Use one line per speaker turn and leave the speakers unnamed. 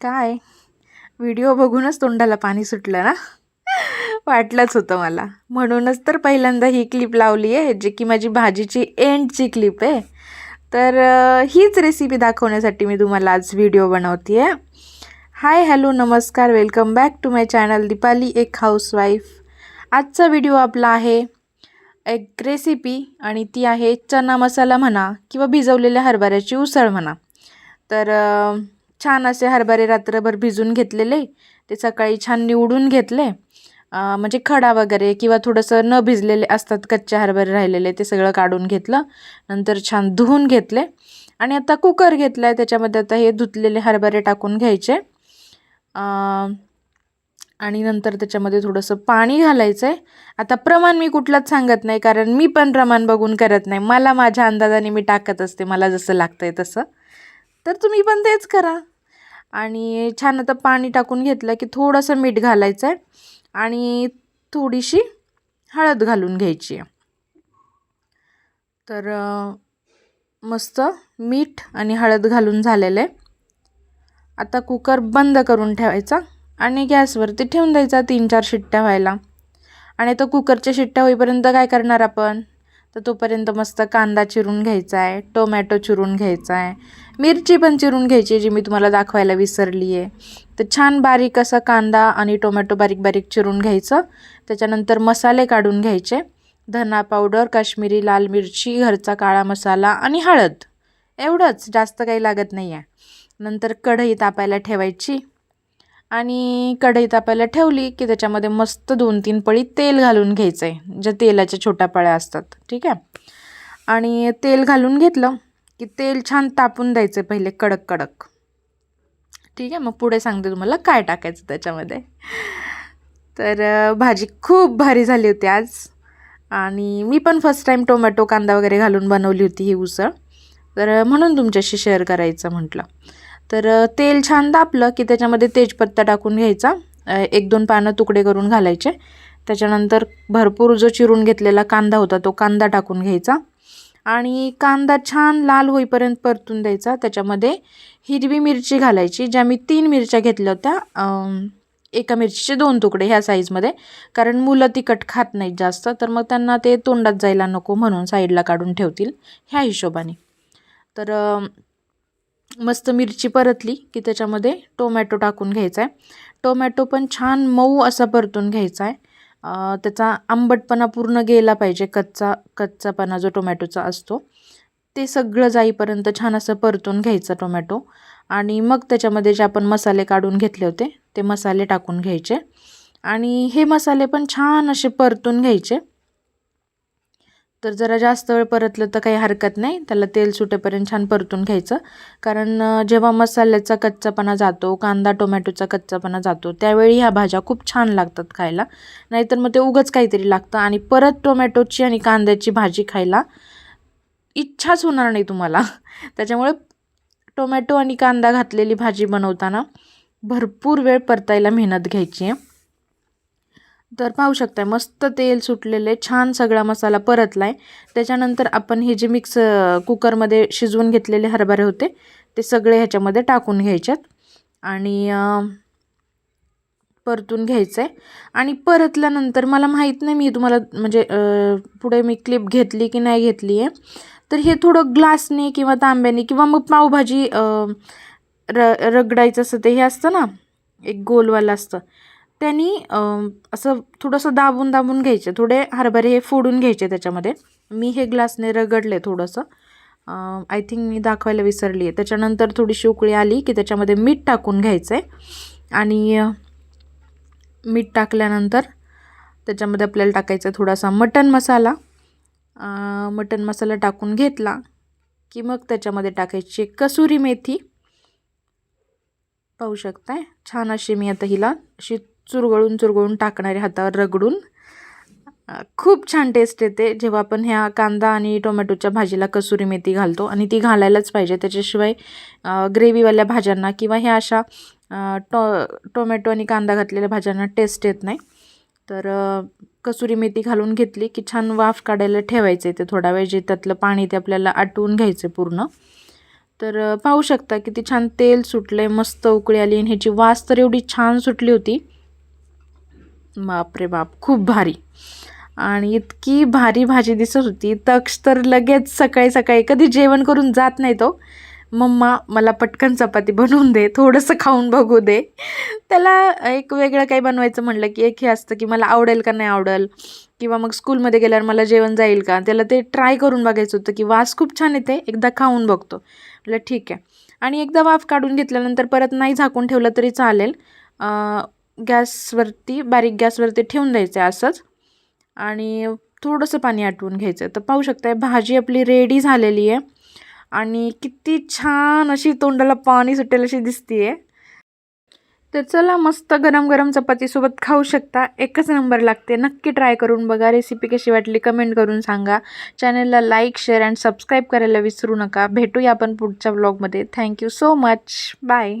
काय? व्हिडिओ बघूनच तोंडाला पाणी सुटलं ना? वाटलंच होतं मला. म्हणूनच तर पहिल्यांदा ही क्लिप लावली आहे जे की माझी भाजीची एंडची क्लिप आहे. तर हीच रेसिपी दाखवण्यासाठी मी तुम्हाला आज व्हिडिओ बनवते आहे हाय हॅलो नमस्कार welcome back to my channel Deepali एक हाऊसवाईफ आजचा व्हिडिओ आपला आहे एक रेसिपी आणि ती आहे चना मसाला म्हणा किंवा भिजवलेल्या हरभऱ्याची उसळ म्हणा. तर छान असे हरभरे रात्रभर भिजून घेतलेले. ते सकाळी छान निवडून घेतले. म्हणजे खडा वगैरे किंवा थोडंसं न भिजलेले असतात कच्चे हरभरे राहिलेले ते सगळं काढून घेतलं. नंतर छान धुवून घेतले. आणि आता कुकर घेतला आहे त्याच्यामध्ये आता हे धुतलेले हरभरे टाकून घ्यायचे. आणि नंतर त्याच्यामध्ये थोडंसं पाणी घालायचं आहे आता प्रमाण मी कुठलंच सांगत नाही कारण मी पण प्रमाण बघून करत नाही. मला माझ्या अंदाजाने मी टाकत असते मला जसं लागतं आहे तसं. तर तुम्ही पण तेच करा. आणि छान आता पाणी टाकून घेतलं की थोडंसं मीठ घालायचं आहे आणि थोडीशी हळद घालून घ्यायची आहे. तर मस्त मीठ आणि हळद घालून झालेलं आहे. आता कुकर बंद करून ठेवायचा आणि गॅसवरती ठेवून द्यायचा तीन चार शिट्ट्या व्हायला. आणि तो कुकरच्या शिट्ट्या होईपर्यंत काय करणार आपण? तर तोपर्यंत मस्त कांदा चिरून घ्यायचा आहे टोमॅटो चिरून घ्यायचा आहे मिरची पण चिरून घ्यायची जी मी तुम्हाला दाखवायला विसरली आहे. तर छान बारीक असा कांदा आणि टोमॅटो बारीक बारीक चिरून घ्यायचं. त्याच्यानंतर मसाले काढून घ्यायचे. धना पावडर काश्मीरी लाल मिरची घरचा काळा मसाला आणि हळद. एवढंच जास्त काही लागत नाही आहे. नंतर कढई तापायला ठेवायची. आणि कढई तापायला ठेवली की त्याच्यामध्ये मस्त दोन तीन पळी तेल घालून घ्यायचं आहे ज्या तेलाच्या छोट्या पळ्या असतात. ठीक आहे? आणि तेल घालून घेतलं. की तेल छान तापून द्यायचं पहिले कडक कडक. ठीक आहे मग पुढे सांगते तुम्हाला काय टाकायचं त्याच्यामध्ये. तर भाजी खूप भारी झाली होती आज. आणि मी पण फर्स्ट टाईम टोमॅटो कांदा वगैरे घालून बनवली होती ही उसळ. तर म्हणून तुमच्याशी शेअर करायचं म्हटलं. तर तेल छान तापलं की त्याच्यामध्ये तेजपत्ता टाकून घ्यायचा. एक दोन पानं तुकडे करून घालायचे. त्याच्यानंतर भरपूर जो चिरून घेतलेला कांदा होता तो कांदा टाकून घ्यायचा. आणि कांदा छान लाल होईपर्यंत परतून द्यायचा. त्याच्यामध्ये हिरवी मिरची घालायची ज्या मी तीन मिरच्या घेतल्या होत्या. एका मिरचीचे दोन तुकडे ह्या साईजमध्ये कारण मुलं तिखट खात नाहीत जास्त तर मग त्यांना ते तोंडात जायला नको म्हणून साईडला काढून ठेवतील ह्या हिशोबाने. तर मस्त मिरची परतली की त्याच्यामध्ये टोमॅटो टाकून घ्यायचा आहे टोमॅटो पण छान मऊ असा परतून घ्यायचा आहे त्याचा आंबटपणा पूर्ण गेला पाहिजे कच्चा कच्चापणा जो टोमॅटोचा असतो. ते सगळं जाईपर्यंत छान असं परतून घ्यायचं टोमॅटो. आणि मग त्याच्यामध्ये जे आपण मसाले काढून घेतले होते ते मसाले टाकून घ्यायचे. आणि हे मसाले पण छान असे परतून घ्यायचे. तर जरा जास्त वेळ परतलं तर काही हरकत नाही. त्याला तेल सुटेपर्यंत छान परतून घ्यायचं. कारण जेव्हा मसाल्याचा कच्चापणा जातो कांदा टोमॅटोचा कच्चापणा जातो त्यावेळी ह्या भाज्या खूप छान लागतात खायला. नाहीतर मग ते उगंच काहीतरी लागतं. आणि परत टोमॅटोची आणि कांद्याची भाजी खायला इच्छाच होणार नाही तुम्हाला. त्याच्यामुळे टोमॅटो आणि कांदा घातलेली भाजी बनवताना भरपूर वेळ परतायला मेहनत घ्यायची आहे. तर पाहू शकताय मस्त तेल सुटलेले छान सगळा मसाला परतला आहे त्याच्यानंतर आपण हे जे मिक्स कुकरमध्ये शिजवून घेतलेले हरभरे होते ते सगळे ह्याच्यामध्ये टाकून घ्यायच्यात आणि परतून घ्यायचं आहे आणि परतल्यानंतर मला माहीत नाही मी तुम्हाला म्हणजे पुढे मी क्लिप घेतली की नाही घेतली आहे तर हे थोडं ग्लासने किंवा तांब्याने किंवा मग पावभाजी र रगडायचं असं ते हे असतं ना एक गोलवालं असतं. त्यांनी असं थोडंसं दाबून दाबून घ्यायचे. थोडे हरभरे हे फोडून घ्यायचे त्याच्यामध्ये. मी हे ग्लासने रगडले थोडंसं. आय थिंक मी दाखवायला विसरली आहे. त्याच्यानंतर थोडीशी उकळी आली की त्याच्यामध्ये मीठ टाकून घ्यायचं आहे आणि मीठ टाकल्यानंतर त्याच्यामध्ये आपल्याला टाकायचा आहे थोडासा मटन मसाला. मटन मसाला टाकून घेतला की मग त्याच्यामध्ये टाकायची कसुरी मेथी. पाहू शकताय? छान अशी मी आता हिला अशी चुरगळून चुरगळून टाकणारे हातावर रगडून खूप छान टेस्ट येते. जेव्हा आपण ह्या कांदा आणि टोमॅटोच्या भाजीला कसुरी मेथी घालतो आणि ती घालायलाच पाहिजे. त्याच्याशिवाय ग्रेव्हीवाल्या भाज्यांना किंवा ह्या अशा टो टोमॅटो आणि कांदा घातलेल्या भाज्यांना टेस्ट येत नाही. तर कसुरी मेथी घालून घेतली की छान वाफ काढायला ठेवायचं आहे ते थोडा वेळ जे त्यातलं पाणी ते आपल्याला आटवून घ्यायचं आहे पूर्ण. तर पाहू शकता किती छान तेल सुटलं आहे मस्त उकळी आली आणि ह्याची वास तर एवढी छान सुटली होती. बापरे बाप खूप भारी. आणि इतकी भारी भाजी दिसत होती तक्ष तर लगेच सकाळी सकाळी कधी जेवण करून जात नाही तो. मम्मा मला पटकन चपाती बनवून दे थोडंसं खाऊन बघू दे. त्याला एक वेगळं काही बनवायचं म्हटलं की एक हे असतं की मला आवडेल का नाही आवडेल? किंवा मग स्कूलमध्ये गेल्यावर मला जेवण जाईल का? त्याला ते ट्राय करून बघायचं होतं की वास खूप छान येते एकदा खाऊन बघतो. म्हटलं ठीक आहे. आणि एकदा वाफ काढून घेतल्यानंतर परत नाही झाकून ठेवलं तरी चालेल. गॅसवरती बारीक गॅसवरती ठेवून द्यायचं आहे असंच. आणि थोडंसं पाणी आटवून घ्यायचं तर पाहू शकताय भाजी आपली रेडी झालेली आहे. आणि किती छान अशी तोंडाला पाणी सुटेल अशी दिसतीये. तर चला मस्त गरम गरम चपातीसोबत खाऊ शकता. एकच नंबर लागते. नक्की ट्राय करून बघा. रेसिपी कशी वाटली कमेंट करून सांगा. चॅनलला लाईक शेअर अँड सबस्क्राईब करायला विसरू नका. भेटूया आपण पुढच्या ब्लॉगमध्ये थँक्यू सो मच बाय